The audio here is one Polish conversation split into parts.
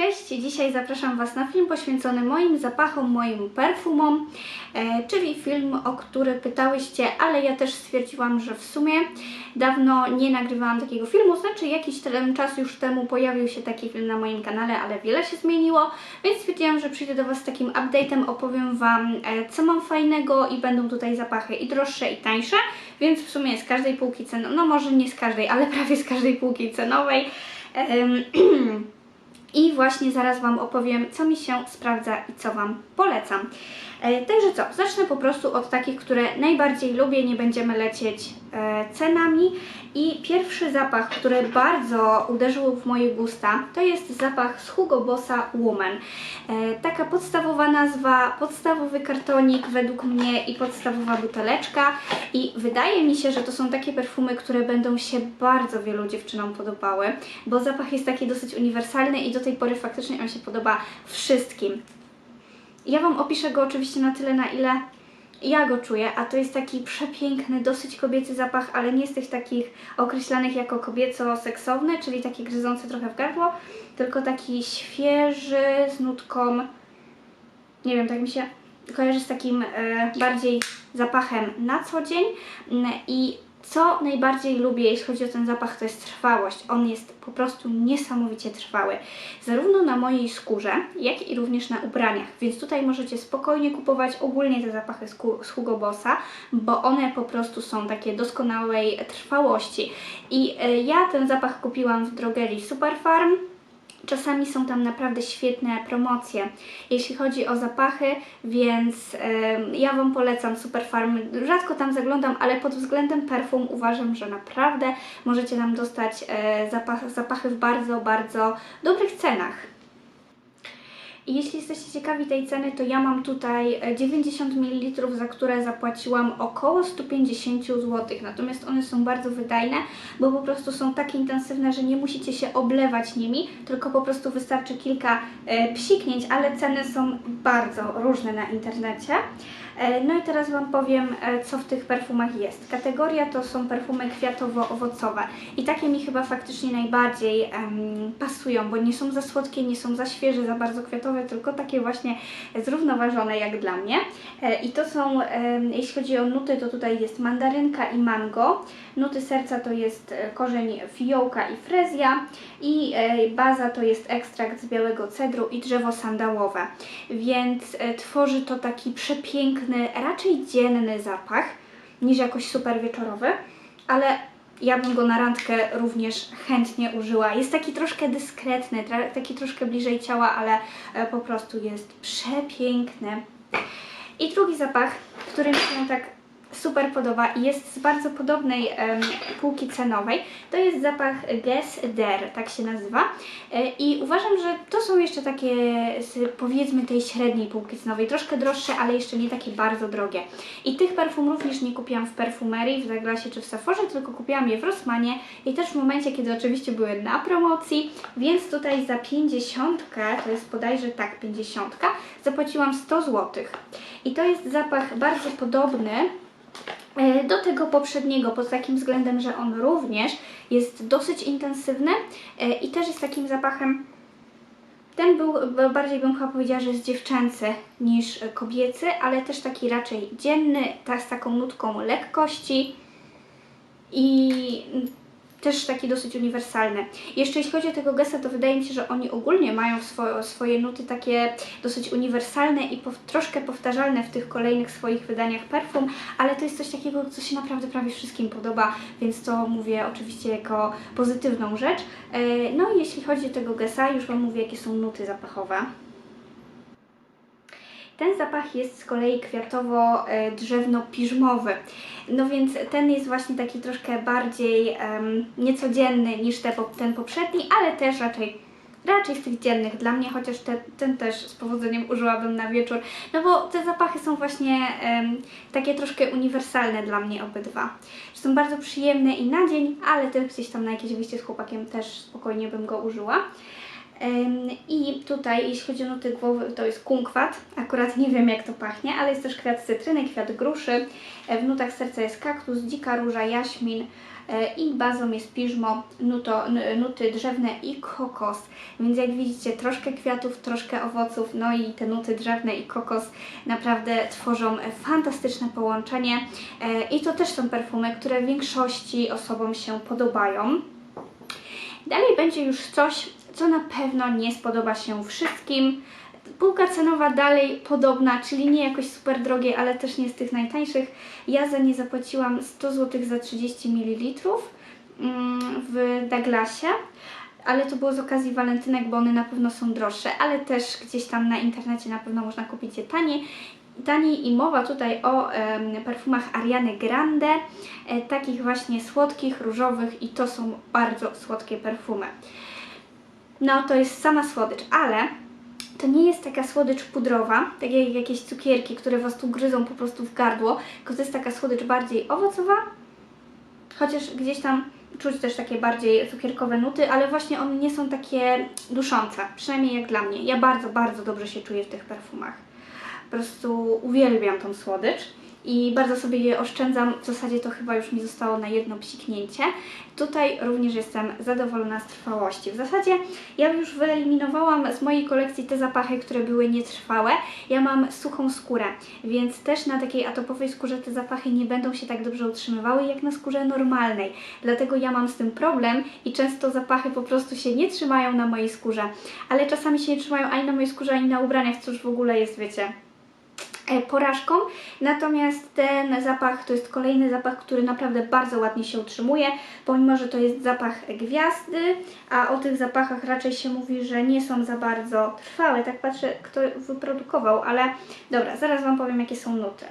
Cześć, dzisiaj zapraszam Was na film poświęcony moim zapachom, moim perfumom, e, czyli film, o który pytałyście, ale ja też stwierdziłam, że w sumie dawno nie nagrywałam takiego filmu, znaczy jakiś czas już temu pojawił się taki film na moim kanale, ale wiele się zmieniło, więc stwierdziłam, że przyjdę do Was z takim update'em, opowiem Wam, e, co mam fajnego i będą tutaj zapachy i droższe, i tańsze, więc w sumie z każdej półki cenowej, no może nie z każdej, ale prawie z każdej półki cenowej. Em, I właśnie zaraz Wam opowiem, co mi się sprawdza i co Wam polecam. E, także co, zacznę po prostu od takich, które najbardziej lubię, nie będziemy lecieć e, cenami. I pierwszy zapach, który bardzo uderzył w moje gusta, to jest zapach z Hugo Bossa Woman. E, taka podstawowa nazwa, podstawowy kartonik według mnie i podstawowa buteleczka. I wydaje mi się, że to są takie perfumy, które będą się bardzo wielu dziewczynom podobały, bo zapach jest taki dosyć uniwersalny i do tej pory faktycznie on się podoba wszystkim. Ja Wam opiszę go oczywiście na tyle, na ile ja go czuję, a to jest taki przepiękny, dosyć kobiecy zapach, ale nie z tych takich określanych jako kobieco-seksowny, czyli taki gryzący trochę w gardło, tylko taki świeży, z nutką, nie wiem, tak mi się kojarzy z takim e, bardziej zapachem na co dzień. I co najbardziej lubię, jeśli chodzi o ten zapach, to jest trwałość. On jest po prostu niesamowicie trwały. Zarówno na mojej skórze, jak i również na ubraniach. Więc tutaj możecie spokojnie kupować ogólnie te zapachy z Hu- z Hugo Bossa, bo one po prostu są takie doskonałej trwałości. I e, ja ten zapach kupiłam w drogerii Superfarm. Czasami są tam naprawdę świetne promocje, jeśli chodzi o zapachy, więc ja Wam polecam Superfarm. Rzadko tam zaglądam, ale pod względem perfum uważam, że naprawdę możecie tam dostać e, zapach, zapachy w bardzo, bardzo dobrych cenach. I jeśli jesteście ciekawi tej ceny, to ja mam tutaj e, 90 ml, za które zapłaciłam około 150 zł. Natomiast one są bardzo wydajne, bo po prostu są tak intensywne, że nie musicie się oblewać nimi, tylko po prostu wystarczy kilka e, psiknięć, ale ceny są bardzo różne na internecie. E, No i teraz Wam powiem, e, co w tych perfumach jest. Kategoria to są perfumy kwiatowo-owocowe i takie mi chyba faktycznie najbardziej pasują, bo nie są za słodkie, nie są za świeże, za bardzo kwiatowe, tylko takie właśnie zrównoważone jak dla mnie. E, I to są, jeśli chodzi o nuty, to tutaj jest mandarynka i mango. Nuty serca to jest korzeń fiołka i frezja i baza to jest ekstrakt z białego cedru i drzewo sandałowe. Więc tworzy to taki przepiękny, raczej dzienny zapach niż jakoś super wieczorowy, ale ja bym go na randkę również chętnie użyła. Jest taki troszkę dyskretny, taki troszkę bliżej ciała, ale e, po prostu jest przepiękny. I drugi zapach, który mi się tak super podoba i jest z bardzo podobnej półki cenowej, to jest zapach Guess Der, tak się nazywa. E, I uważam, że to są jeszcze takie z powiedzmy tej średniej półki cenowej, troszkę droższe, ale jeszcze nie takie bardzo drogie. I tych perfum również nie kupiłam w perfumerii, w Zaglasie czy w Sephorze, tylko kupiłam je w Rossmanie i też w momencie, kiedy oczywiście były na promocji, więc tutaj za 50, to jest bodajże tak 50, zapłaciłam 100 zł. I to jest zapach bardzo podobny do tego poprzedniego, pod takim względem, że on również jest dosyć intensywny e, i też jest takim zapachem. Ten był, bardziej bym chyba powiedziała, że jest dziewczęcy niż e, kobiecy, ale też taki raczej dzienny, ta, z taką nutką lekkości i też taki dosyć uniwersalny. Jeszcze jeśli chodzi o tego gesta, to wydaje mi się, że oni ogólnie mają swo- swoje nuty takie dosyć uniwersalne i pow- troszkę powtarzalne w tych kolejnych swoich wydaniach perfum, ale to jest coś takiego, co się naprawdę prawie wszystkim podoba, więc to mówię oczywiście jako pozytywną rzecz. E, No i jeśli chodzi o tego gesa, już Wam mówię, jakie są nuty zapachowe. Ten zapach jest z kolei kwiatowo-drzewno-piżmowy. No więc ten jest właśnie taki troszkę bardziej em, niecodzienny niż te, ten poprzedni, ale też raczej, raczej z tych dziennych dla mnie, chociaż te, ten też z powodzeniem użyłabym na wieczór. No bo te zapachy są właśnie em, takie troszkę uniwersalne dla mnie obydwa. Są bardzo przyjemne i na dzień, ale też gdzieś tam na jakieś wyjście z chłopakiem też spokojnie bym go użyła. I tutaj, jeśli chodzi o nuty głowy, to jest kunkwat. Akurat nie wiem, jak to pachnie, ale jest też kwiat cytryny, kwiat gruszy. E, W nutach serca jest kaktus, dzika róża, jaśmin, e, i bazą jest piżmo, nuto, nuty drzewne i kokos. Więc jak widzicie, troszkę kwiatów, troszkę owoców, no i te nuty drzewne i kokos naprawdę tworzą fantastyczne połączenie. E, I to też są perfumy, które większości osobom się podobają. Dalej będzie już coś, co na pewno nie spodoba się wszystkim. Półka cenowa dalej podobna, czyli nie jakoś super drogie, ale też nie z tych najtańszych. Ja za nie zapłaciłam 100 zł za 30 ml mm, w Douglasie, ale to było z okazji walentynek, bo one na pewno są droższe, ale też gdzieś tam na internecie na pewno można kupić je taniej. Taniej i mowa tutaj o perfumach Ariany Grande, e, takich właśnie słodkich, różowych i to są bardzo słodkie perfumy. No to jest sama słodycz, ale to nie jest taka słodycz pudrowa, tak jak jakieś cukierki, które was tu gryzą po prostu w gardło, tylko to jest taka słodycz bardziej owocowa, chociaż gdzieś tam czuć też takie bardziej cukierkowe nuty, ale właśnie one nie są takie duszące, przynajmniej jak dla mnie. Ja bardzo, bardzo dobrze się czuję w tych perfumach. Po prostu uwielbiam tą słodycz i bardzo sobie je oszczędzam. W zasadzie to chyba już mi zostało na jedno psiknięcie. Tutaj również jestem zadowolona z trwałości. W zasadzie ja już wyeliminowałam z mojej kolekcji te zapachy, które były nietrwałe. Ja mam suchą skórę, więc też na takiej atopowej skórze te zapachy nie będą się tak dobrze utrzymywały jak na skórze normalnej. Dlatego ja mam z tym problem i często zapachy po prostu się nie trzymają na mojej skórze. Ale czasami się nie trzymają ani na mojej skórze, ani na ubraniach, co już w ogóle jest, wiecie, porażką. Natomiast ten zapach to jest kolejny zapach, który naprawdę bardzo ładnie się utrzymuje, pomimo, że to jest zapach gwiazdy, a o tych zapachach raczej się mówi, że nie są za bardzo trwałe. Tak patrzę, kto wyprodukował, ale dobra, zaraz Wam powiem, jakie są nuty.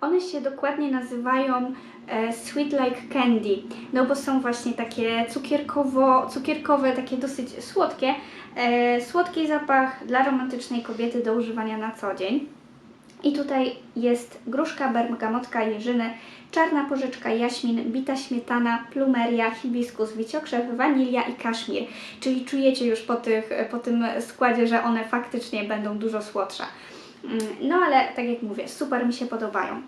One się dokładnie nazywają e, Sweet Like Candy, no bo są właśnie takie cukierkowo, cukierkowe, takie dosyć słodkie. E, słodki zapach dla romantycznej kobiety do używania na co dzień. I tutaj jest gruszka, bergamotka, jeżyny, czarna porzeczka, jaśmin, bita śmietana, plumeria, hibiskus, wiciokrzew, wanilia i kaszmir. Czyli czujecie już po, tych, po tym składzie, że one faktycznie będą dużo słodsze. Mm, No ale tak jak mówię, super mi się podobają.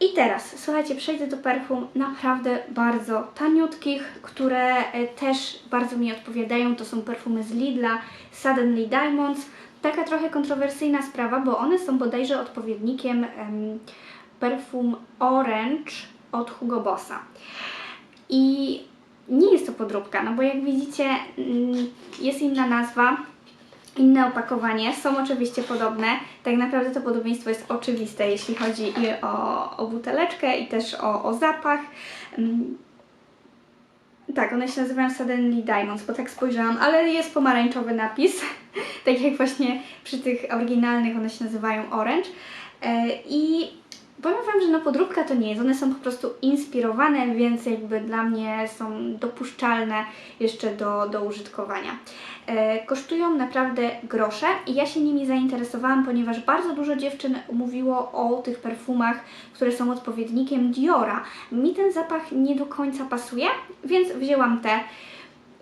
I teraz, słuchajcie, przejdę do perfum naprawdę bardzo taniutkich, które e, też bardzo mi odpowiadają. To są perfumy z Lidla, Suddenly Diamonds. Taka trochę kontrowersyjna sprawa, bo one są bodajże odpowiednikiem em, perfum Orange od Hugo Bossa. I nie jest to podróbka, no bo jak widzicie, mm, jest inna nazwa, inne opakowanie. Są oczywiście podobne. Tak naprawdę to podobieństwo jest oczywiste, jeśli chodzi i o, o buteleczkę i też o, o zapach. Mm, Tak, one się nazywają Suddenly Diamonds, bo tak spojrzałam, ale jest pomarańczowy napis. tak jak właśnie przy tych oryginalnych one się nazywają Orange. E, I powiem Wam, że no podróbka to nie jest, one są po prostu inspirowane, więc jakby dla mnie są dopuszczalne jeszcze do, do użytkowania. E, kosztują naprawdę grosze i ja się nimi zainteresowałam, ponieważ bardzo dużo dziewczyn mówiło o tych perfumach, które są odpowiednikiem Diora. Mi ten zapach nie do końca pasuje, więc wzięłam te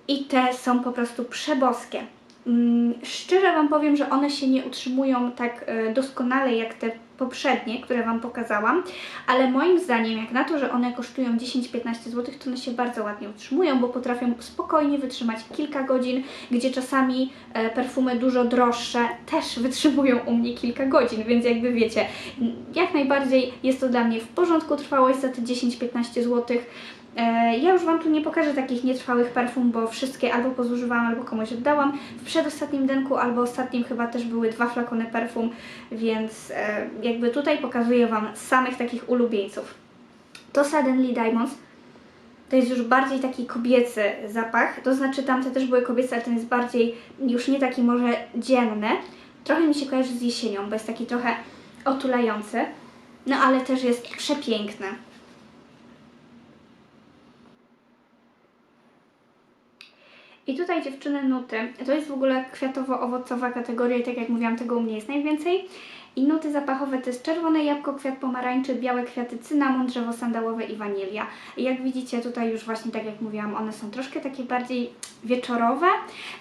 i te są po prostu przeboskie. Mm, Szczerze Wam powiem, że one się nie utrzymują tak e, doskonale jak te poprzednie, które Wam pokazałam, ale moim zdaniem, jak na to, że one kosztują 10-15 zł, to one się bardzo ładnie utrzymują, bo potrafią spokojnie wytrzymać kilka godzin, gdzie czasami e, perfumy dużo droższe też wytrzymują u mnie kilka godzin, więc jakby wiecie, jak najbardziej jest to dla mnie w porządku trwałość za te 10-15 zł. E, Ja już Wam tu nie pokażę takich nietrwałych perfum, bo wszystkie albo pozużywałam, albo komuś oddałam. W przedostatnim denku albo ostatnim chyba też były dwa flakony perfum, więc e, jakby tutaj pokazuję Wam samych takich ulubieńców. To Suddenly Diamonds. To jest już bardziej taki kobiecy zapach, to znaczy tamte też były kobiece, ale ten jest bardziej już nie taki może dzienny. Trochę mi się kojarzy z jesienią, bo jest taki trochę otulający, no ale też jest przepiękny. I tutaj dziewczyny nuty. To jest w ogóle kwiatowo-owocowa kategoria i tak jak mówiłam, tego u mnie jest najwięcej. I nuty zapachowe to jest czerwone jabłko, kwiat pomarańczy, białe kwiaty, cynamon, drzewo sandałowe i wanilia. I jak widzicie tutaj już właśnie tak jak mówiłam, one są troszkę takie bardziej wieczorowe.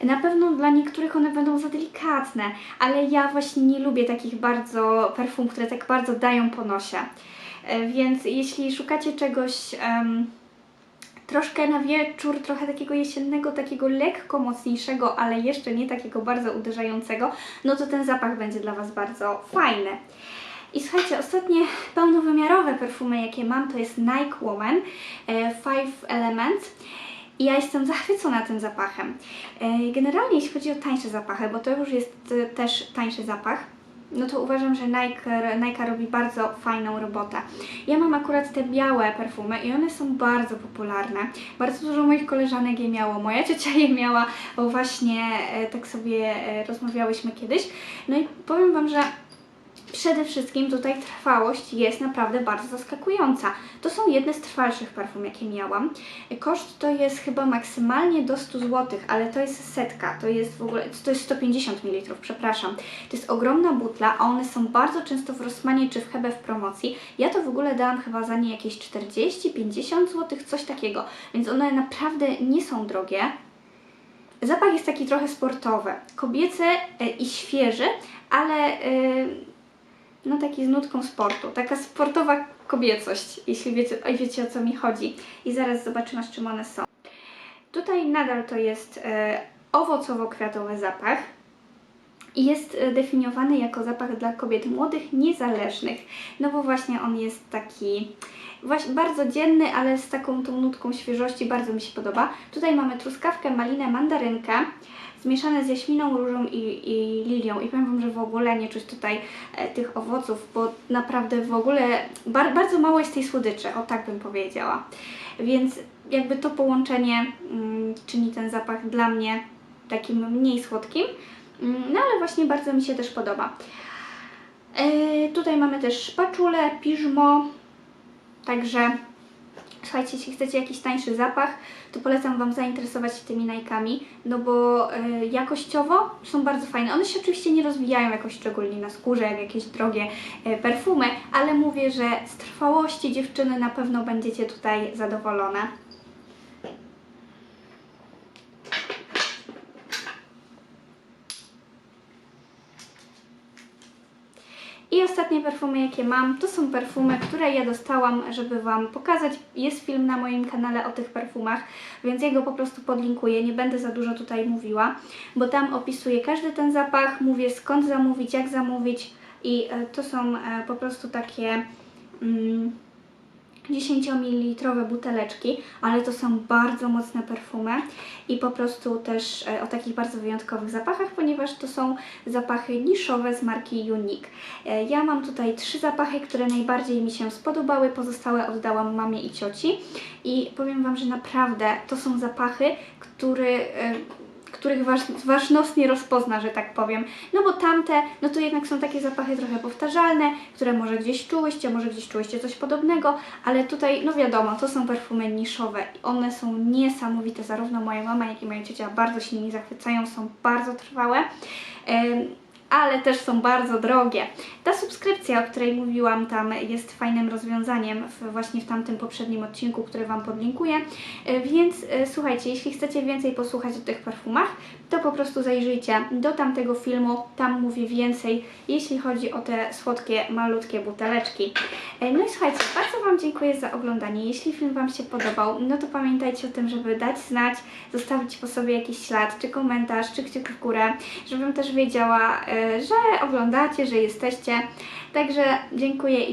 Na pewno dla niektórych one będą za delikatne, ale ja właśnie nie lubię takich bardzo perfum, które tak bardzo dają po nosie. E, Więc jeśli szukacie czegoś em, troszkę na wieczór, trochę takiego jesiennego, takiego lekko mocniejszego, ale jeszcze nie takiego bardzo uderzającego, no to ten zapach będzie dla Was bardzo fajny. I słuchajcie, ostatnie pełnowymiarowe perfumy, jakie mam, to jest Nike Woman e, Five Elements. I ja jestem zachwycona tym zapachem. E, Generalnie jeśli chodzi o tańsze zapachy, bo to już jest e, też tańszy zapach, no to uważam, że Nike, Nike robi bardzo fajną robotę. Ja mam akurat te białe perfumy i one są bardzo popularne. Bardzo dużo moich koleżanek je miało. Moja ciocia je miała, bo właśnie e, tak sobie e, rozmawiałyśmy kiedyś. No i powiem Wam, że Przede wszystkim tutaj trwałość jest naprawdę bardzo zaskakująca. To są jedne z trwalszych perfum, jakie miałam. Koszt to jest chyba maksymalnie do 100 zł, ale to jest setka, to jest w ogóle, to jest 150 ml, przepraszam. To jest ogromna butla, a one są bardzo często w Rossmanie czy w Hebe w promocji. Ja to w ogóle dałam chyba za nie jakieś 40-50 zł, coś takiego, więc one naprawdę nie są drogie. Zapach jest taki trochę sportowy, kobiecy e, i świeży, ale e, no taki z nutką sportu, taka sportowa kobiecość, jeśli wiecie, wiecie o co mi chodzi. I zaraz zobaczymy, z czym one są. Tutaj nadal to jest e, owocowo-kwiatowy zapach i jest e, definiowany jako zapach dla kobiet młodych, niezależnych, no bo właśnie on jest taki właśnie bardzo dzienny, ale z taką tą nutką świeżości, bardzo mi się podoba. Tutaj mamy truskawkę, malinę, mandarynkę, zmieszane z jaśminą, różą i, i lilią. I powiem Wam, że w ogóle nie czuć tutaj e, tych owoców, bo naprawdę w ogóle bar, bardzo mało jest tej słodyczy, o tak bym powiedziała. Więc jakby to połączenie mm, czyni ten zapach dla mnie takim mniej słodkim, Mm, no ale właśnie bardzo mi się też podoba. E, tutaj mamy też szpaczulę, piżmo, także Słuchajcie, jeśli chcecie jakiś tańszy zapach, to polecam Wam zainteresować się tymi Nike'ami, no bo y, jakościowo są bardzo fajne. One się oczywiście nie rozwijają jakoś szczególnie na skórze, jak jakieś drogie y, perfumy, ale mówię, że z trwałości dziewczyny na pewno będziecie tutaj zadowolone. I ostatnie perfumy, jakie mam, to są perfumy, które ja dostałam, żeby Wam pokazać. Jest film na moim kanale o tych perfumach, więc ja go po prostu podlinkuję. Nie będę za dużo tutaj mówiła, bo tam opisuję każdy ten zapach, mówię skąd zamówić, jak zamówić i e, to są e, po prostu takie... Mm, 10 ml buteleczki, ale to są bardzo mocne perfumy i po prostu też e, o takich bardzo wyjątkowych zapachach, ponieważ to są zapachy niszowe z marki Unique. E, Ja mam tutaj trzy zapachy, które najbardziej mi się spodobały, pozostałe oddałam mamie i cioci i powiem Wam, że naprawdę to są zapachy, które e, których wasz, wasz nos nie rozpozna, że tak powiem. No bo tamte, no to jednak są takie zapachy trochę powtarzalne, które może gdzieś czułyście, może gdzieś czułyście coś podobnego, ale tutaj, no wiadomo, to są perfumy niszowe i one są niesamowite. Zarówno moja mama, jak i moja ciocia bardzo się nimi zachwycają, są bardzo trwałe. Ym, ale też są bardzo drogie. Ta subskrypcja, o której mówiłam tam, jest fajnym rozwiązaniem w, właśnie w tamtym poprzednim odcinku, który Wam podlinkuję. E, Więc e, słuchajcie, jeśli chcecie więcej posłuchać o tych perfumach, to po prostu zajrzyjcie do tamtego filmu, tam mówię więcej, jeśli chodzi o te słodkie, malutkie buteleczki. E, No i słuchajcie, bardzo Wam dziękuję za oglądanie. Jeśli film Wam się podobał, no to pamiętajcie o tym, żeby dać znać, zostawić po sobie jakiś ślad, czy komentarz, czy kciuk w górę, żebym też wiedziała, że oglądacie, że jesteście. Także dziękuję i